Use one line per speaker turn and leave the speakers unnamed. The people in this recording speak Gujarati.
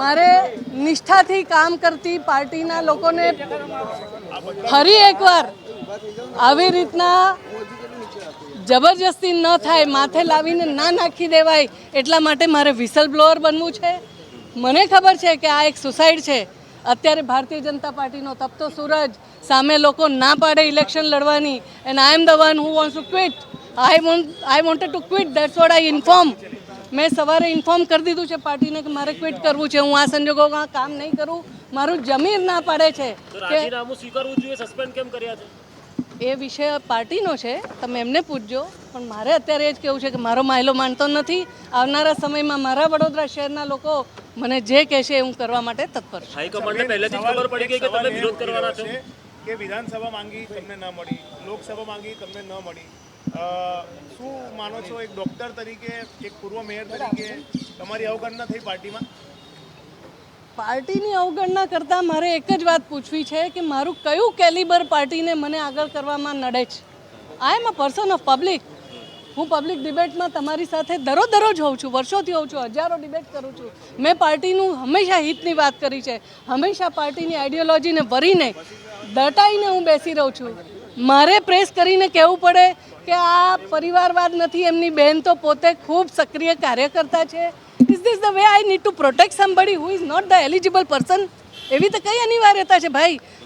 મારે નિષ્ઠાથી કામ કરતી પાર્ટીના લોકોને ફરી એકવાર આવી રીતના જબરજસ્તી ન થાય, માથે લાવીને ના નાખી દેવાય, એટલા માટે મારે વિસલ બ્લોઅર બનવું છે. મને ખબર છે કે આ એક સુસાઇડ છે. અત્યારે ભારતીય જનતા પાર્ટીનો તપતો સૂરજ, સામે લોકો ના પાડે ઇલેક્શન લડવાની and I am the one who wants to quit I want I wanted to quit that's what I inform મેં સવારે ઇન્ફોર્મ કરી દીધું છે પાર્ટીને કે મારે ક્વિટ કરવું છે હું આ સંજોગોમાં કામ નહીં કરું મારું જમીન ના પાડે છે કે
સ્વીકારવું જોઈએ સસ્પેન્ડ કેમ કર્યા છે?
એ વિષય પાર્ટીનો છે તમે એમને પૂછજો. પણ મારે અત્યારે એ જ કહેવું છે કે મારો માયલો માનતો નથી. આવનારા સમયમાં મારા વડોદરા શહેરના લોકો મને જે કહેશે એ હું કરવા માટે તત્પર છું.
હાઈકમાન્ડને પહેલેથી ખબર પડી ગઈ કે તમે વિરોધ કરવાના છો.
છે કે વિધાનસભા માંગી તમને ન મળી લોકસભા માંગી તમને ન મળી? શું માનો છો એક ડોક્ટર તરીકે, એક પૂર્વ મેયર તરીકે તમારી અવગણના થઈ પાર્ટીમાં?
પાર્ટીની અવગણના કરતાં મારે એક જ વાત પૂછવી છે કે મારું કયું કેલિબર પાર્ટીને મને આગળ કરવામાં નડે છે? I am a person of public હું પબ્લિક ડિબેટમાં તમારી સાથે દરો દરરોજ હોઉં છું, વર્ષોથી હોઉં છું, હજારો ડિબેટ કરું છું. મેં પાર્ટીનું હંમેશા હિતની વાત કરી છે. હંમેશા પાર્ટીની આઈડિયોલોજીને વરીને દટાઈને હું બેસી રહું છું. મારે પ્રેસ કરીને કહેવું પડે કે આ પરિવારવાદ નથી, એમની બહેન તો પોતે ખૂબ સક્રિય કાર્યકર્તા છે. Is this the way I need to protect somebody who is not the eligible person એવી તો કઈ અનિવાર્યતા છે? ભાઈ